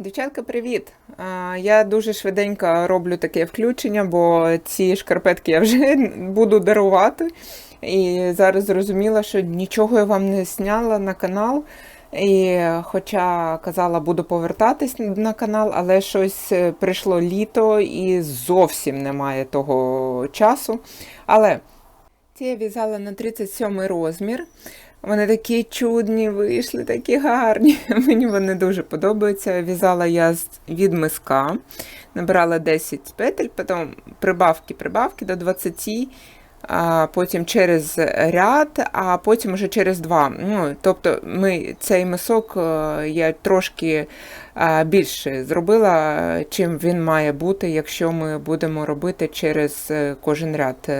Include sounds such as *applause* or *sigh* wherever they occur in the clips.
Дівчатка, привіт! Я дуже швиденько роблю таке включення, бо ці шкарпетки я вже *laughs* буду дарувати. І зараз зрозуміла, що нічого я вам не зняла на канал. І хоча казала, буду повертатись на канал, але щось е, прийшло літо і зовсім немає того часу. Але ці я в'язала на 37 розмір. Вони такі чудні вийшли, такі гарні. *laughs* Мені вони дуже подобаються. В'язала я від миска, набирала 10 петель, потім прибавки, прибавки до 20, а потім через ряд, а потім вже через два. Ну, тобто ми, цей мисок е, я трошки е, більше зробила, чим він має бути, якщо ми будемо робити через е, кожен ряд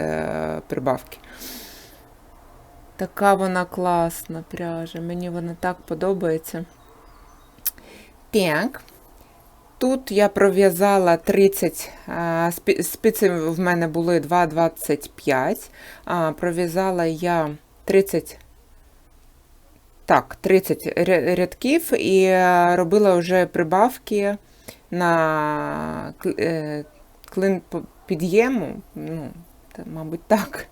прибавки. Така вона класна пряжа, мені вона так подобається. Так. Тут я пров'язала 30, а, спиці в мене були 2,25. а, Пров'язала я 30, так, 30 рядків і е, робила вже прибавки на е, клин під'єму. Ну, мабуть, так.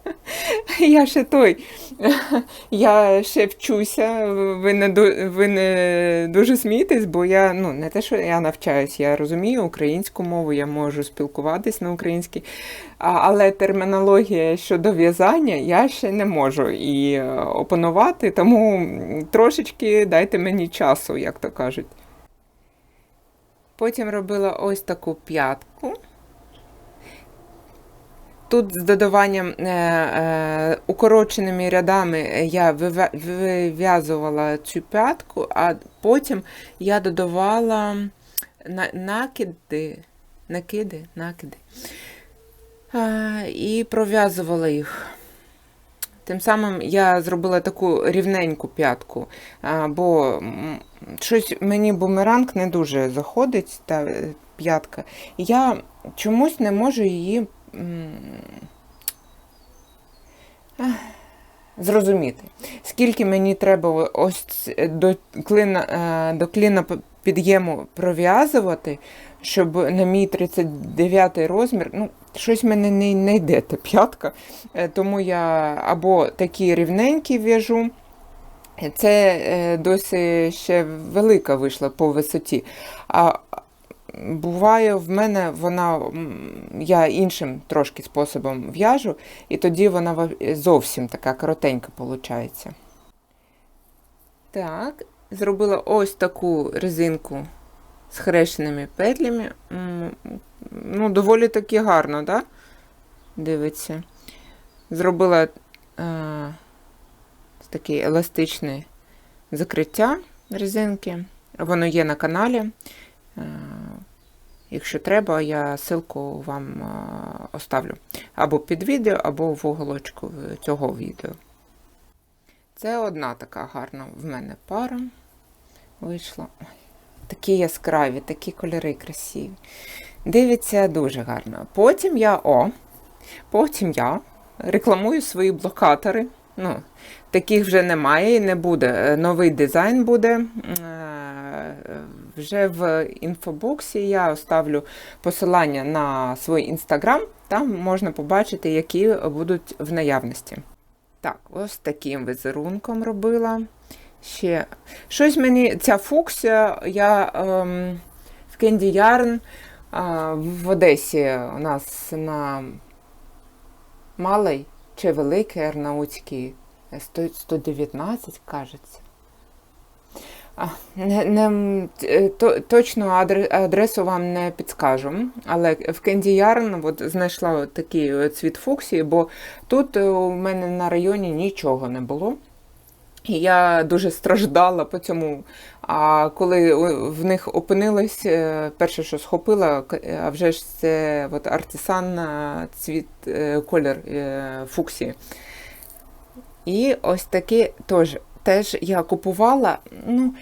*laughs* Я ще той. *laughs* Я ще вчуся. Ви не, ви не дуже смієтесь, бо я ну не те, що я навчаюсь, я розумію українську мову, я можу спілкуватись на українській, але термінологія щодо в'язання я ще не можу і е, опанувати, тому трошечки дайте мені часу, як то кажуть. Потім робила ось таку п'ятку. Тут з додаванням е, е, укороченими рядами я вив'язувала цю п'ятку, а потім я додавала на, накиди, накиди, накиди, е, і пров'язувала їх. Тим самим я зробила таку рівненьку п'ятку, бо щось мені бумеранг не дуже заходить, та е, п'ятка. Я чомусь не можу її зрозуміти, скільки мені треба ось до клина, е, до кліна під'єму пров'язувати, щоб на мій 39 розмір, ну, щось в мене не, не йде та п'ятка, Е, тому я або такі рівненькі в'яжу. Це е, досі ще велика вийшла по висоті. А буває, в мене вона, я іншим трошки способом в'яжу, і тоді вона зовсім така коротенька виходить. Так, зробила ось таку резинку з хрещеними петлями. Ну, доволі таки гарно, так? Дивиться. Зробила е, таке еластичне закриття резинки. Воно є на каналі. Е, Якщо треба, я ссылку вам е, оставлю або під відео, або в уголочку цього відео. Це одна така гарна в мене пара вийшла. Такі яскраві, такі кольори красиві. Дивиться дуже гарно. Потім я о, потім я рекламую свої блокатори. Ну, таких вже немає і не буде. Е, Новий дизайн буде. Вже в інфобоксі я оставлю посилання на свій інстаграм. Там можна побачити, які будуть в наявності. Так, ось таким візерунком робила. Ще щось мені ця фуксія, я ем, в Yarn а, в Одесі у нас на малий чи великий Арнаутський е, сто- 119, кажеться. Не, не, е, то, точну адресу вам не підскажу, але в Candy Yarn от знайшла такий е, цвіт фуксії, бо тут е, у мене на районі нічого не було. І я дуже страждала по цьому. А коли в них опинилась, перше, що схопила, а вже ж це от артисан цвіт, колір фуксії. І ось таке теж, теж я купувала. Ну,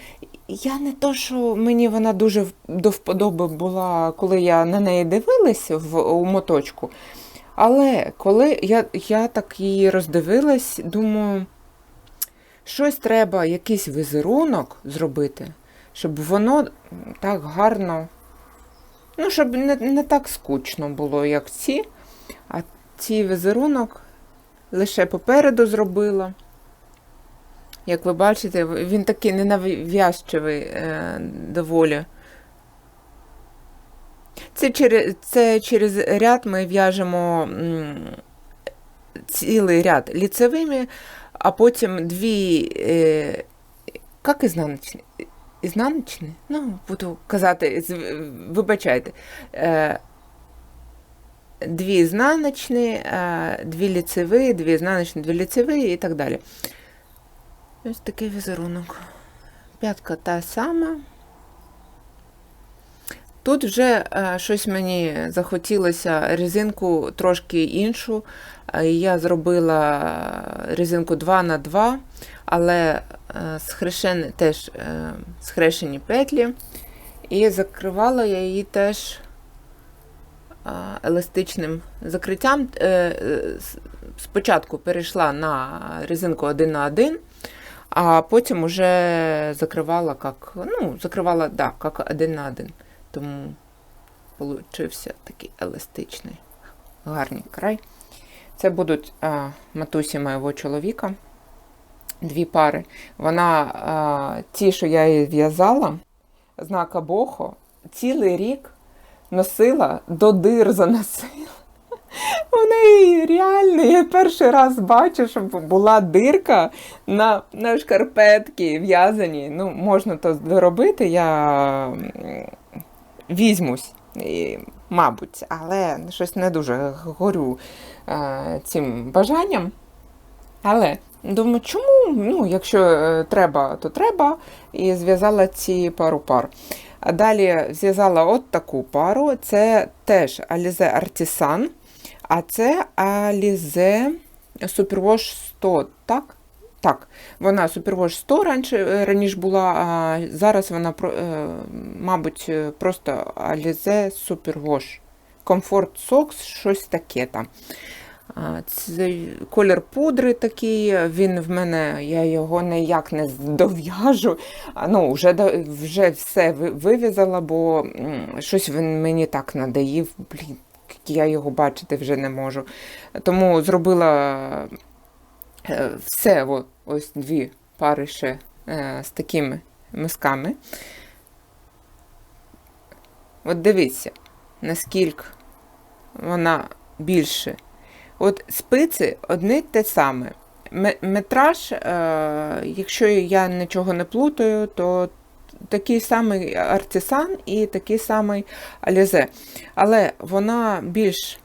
я не то, що мені вона дуже до вподоби була, коли я на неї дивилась в, у моточку. Але коли я, я так її роздивилась, думаю, щось треба, якийсь візерунок зробити, щоб воно так гарно, ну, щоб не, не так скучно було, як ці, а цей візерунок лише попереду зробила. Як ви бачите, він такий ненав'язчивий е, доволі. Це через, це через ряд ми в'яжемо цілий ряд ліцевими, а потім дві, е, як ізнаночні? Ізнаночні? Ну, буду казати, вибачайте. Е, дві ізнаночні, е, дві ліцеві, дві ізнаночні, дві ліцеві і так далі. Ось такий візерунок. П'ятка та сама. Тут вже е, щось мені захотілося резинку трошки іншу. Е, Я зробила резинку 2 на 2 але схрещені, теж е, схрещені петлі. І закривала я її теж еластичним закриттям. Спочатку перейшла на резинку 1 на 1, а потім уже закривала як, ну, закривала, да, як 1 на 1. Тому получився такий еластичний, гарний край. Це будуть а, матусі моєго чоловіка. Дві пари. Вона, а, ті, що я їй в'язала, знака Бохо, цілий рік носила, до дир заносила. У неї реально, я перший раз бачу, щоб була дирка на, на шкарпетки в'язані. Ну, можна то доробити, я візьмусь, і, мабуть, але щось не дуже горю е, цим бажанням. Але думаю, чому? Ну, якщо е, треба, то треба. І зв'язала ці пару пар. А далі зв'язала от таку пару. Це теж Alize Artisan, а це Alize Superwash 100, так? Так, вона Superwash 100 раніше, раніше була, а зараз вона, е, мабуть, е, просто Alize Superwash. Comfort Socks, щось таке там. Це колір пудри такий, він в мене, я його ніяк не дов'яжу. Ну, вже, вже все ви- вив'язала, бо щось він мені так надоїв. Блін, я його бачити вже не можу. Тому зробила е, все, ось дві пари ще е, з такими мисками. От дивіться, наскільки вона більше. От спиці одне те саме. Метраж, е, якщо я нічого не плутаю, то такий самий артисан і такий самий алізе. Але вона більш,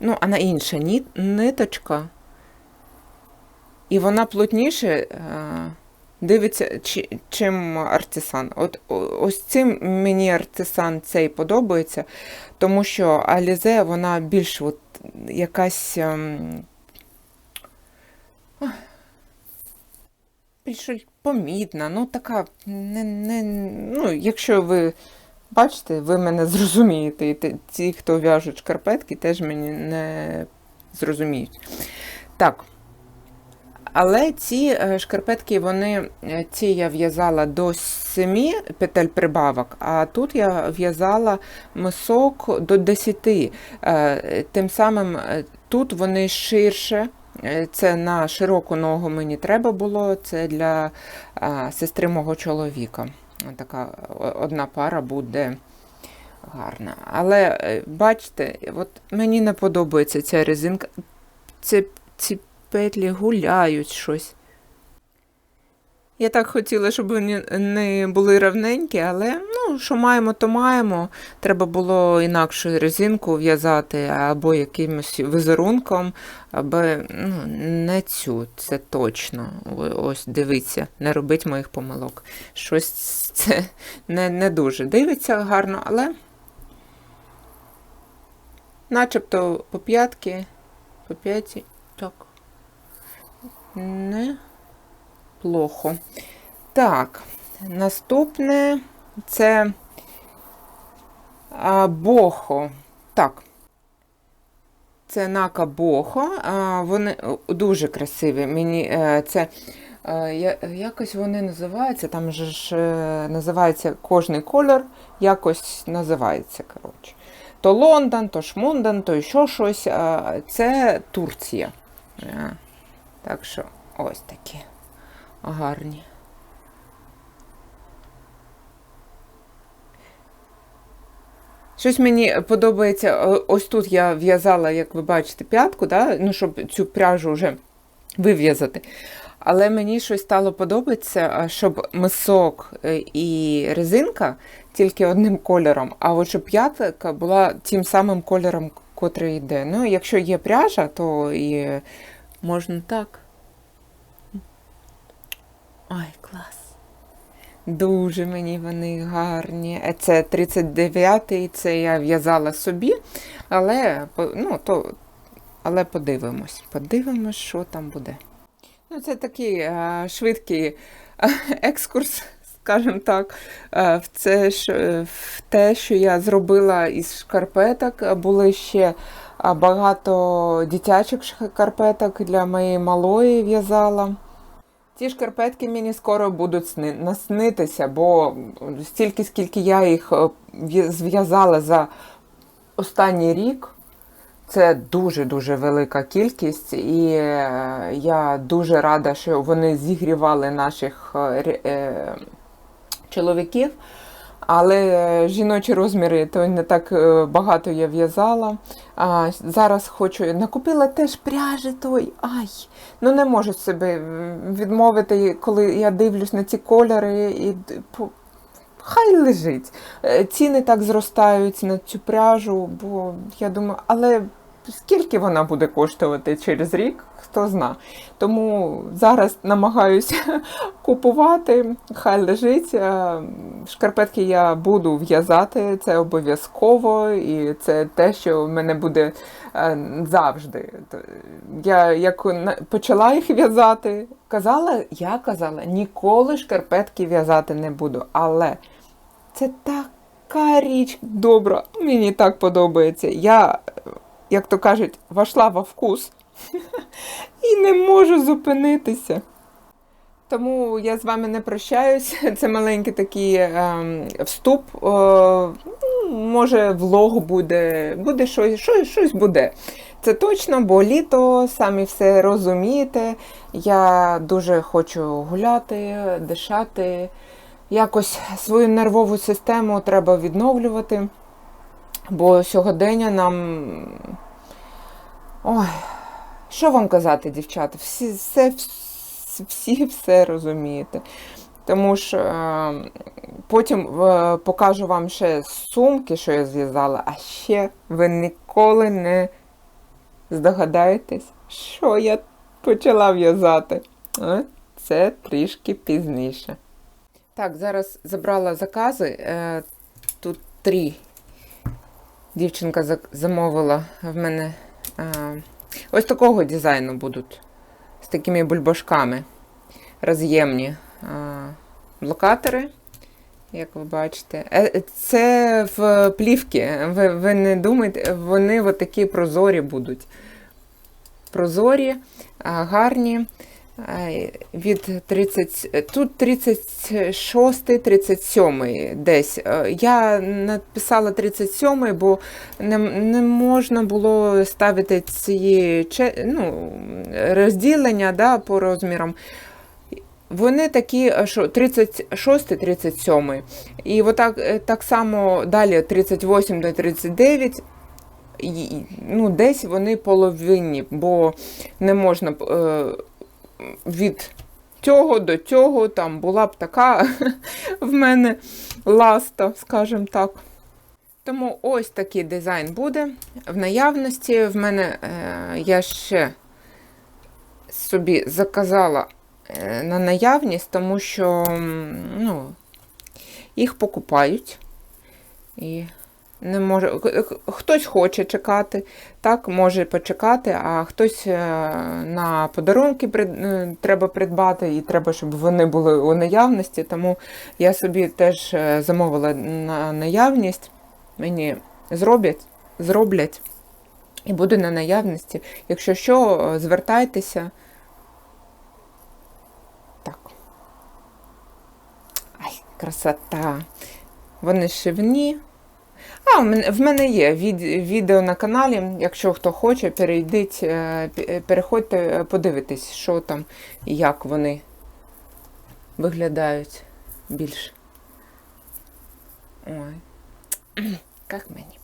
ну, вона інша ниточка, і вона плотніше е, дивиться, чи- чим артисан. От ось цим мені артисан цей подобається, тому що Алізе вона більш от якась. ем, Більш помітна, ну така, не, не, ну, якщо ви бачите, ви мене зрозумієте, і ті, хто в'яжуть шкарпетки, теж мені не зрозуміють. Так. Але ці е, шкарпетки, вони, е, ці я в'язала до 7 петель прибавок, а тут я в'язала мисок до 10. Е, Тим самим тут вони ширше. Е, Це на широку ногу мені треба було, це для сестри мого чоловіка. Така одна пара буде гарна. Але е, бачите, от мені не подобається ця резинка. Ці, ці петлі гуляють щось. Я так хотіла, щоб вони не були равненькі, але ну, що маємо, то маємо. Треба було інакшу резинку в'язати або якимось візерунком, або ну, не цю, це точно. Ось дивіться, не робить моїх помилок. Щось це не, не дуже дивиться гарно, але начебто по п'ятки, по п'яті, так. Не плохо. Так, наступне це бохо. Так. Це нака бохо. А, вони дуже красиві. Мені е, це Е, Якось вони називаються, там же ж е, називається кожний колір, якось називається. коротше. То Лондон, то Шмондон, то ще щось. Це Турція. Так що ось такі гарні. Щось мені подобається, ось тут я в'язала, як ви бачите, п'ятку, да? ну, щоб цю пряжу вже вив'язати. Але мені щось стало подобатися, щоб мисок е, і резинка тільки одним кольором, а от щоб п'ятка була тим самим кольором, котрий йде. Ну, якщо є пряжа, то і можна так. Ой, клас. Дуже мені вони гарні. Е, Це 39-й, це я в'язала собі, але, ну, то, але подивимось. Подивимось, що там буде. Ну, це такий е, швидкий е, екскурс, скажімо так, в, це, в те, що я зробила із шкарпеток. Були ще багато дитячих шкарпеток для моєї малої в'язала. Ці шкарпетки мені скоро будуть сни, наснитися, бо стільки, скільки я їх е, зв'язала за останній рік, це дуже-дуже велика кількість, і е, я дуже рада, що вони зігрівали наших е, чоловіків. Але е, жіночі розміри то не так е, багато я в'язала. А зараз хочу накупила теж пряжі той. Ай, ну не можу себе відмовити, коли я дивлюсь на ці кольори і хай лежить. Е, Ціни так зростають на цю пряжу, бо я думаю, але скільки вона буде коштувати через рік, хто зна. Тому зараз намагаюся *laughs* купувати, хай лежить. Е, Шкарпетки я буду в'язати, це обов'язково, і це те, що в мене буде е, завжди. Я як почала їх в'язати, казала, я казала, ніколи шкарпетки в'язати не буду. Але це така річ добра, мені так подобається. Я, як то кажуть, вошла во вкус і не можу зупинитися. Тому я з вами не прощаюсь. *laughs* Це маленький такий ем, вступ. Е, може, влог буде, буде щось, щось, щось буде. Це точно, бо літо, самі все розумієте. Я дуже хочу гуляти, дишати. Якось свою нервову систему треба відновлювати. Бо сьогодення нам. Ой, що вам казати, дівчата? Всі, все, всі все розумієте. Тому що е, потім е, покажу вам ще сумки, що я зв'язала, а ще ви ніколи не здогадаєтесь, що я почала в'язати. Це трішки пізніше. Так, зараз забрала закази. Е, Тут три. Дівчинка замовила в мене е, ось такого дизайну будуть. З такими бульбашками. Роз'ємні е, блокатори, як ви бачите. Е, Це в плівки. Ви, ви не думайте, вони от такі прозорі будуть. Прозорі, гарні. Від 30, тут 36, 37 десь. Е, Я написала 37, бо не, не можна було ставити ці ну, розділення да, по розмірам. Вони такі, е, що 36, 37. І отак, е, так само далі 38 до 39. і, Ну, десь вони половинні, бо не можна від цього до цього, там була б така *laughs* в мене ласта, скажімо так. Тому ось такий дизайн буде в наявності. В мене е, я ще собі заказала е, на наявність, тому що ну, їх покупають. І не може, хтось хоче чекати, так, може почекати, а хтось е, на подарунки е, треба придбати, і треба, щоб вони були у наявності. Тому я собі теж е, замовила на наявність. Мені зроблять, зроблять і буде на наявності. Якщо що, звертайтеся. красота. Вони шивні. А, в мене, є від, відео на каналі. Якщо хто хоче, перейдіть, е, переходьте, подивитесь, подивитись, що там і як вони виглядають більш. Ой. *clears throat* Як мені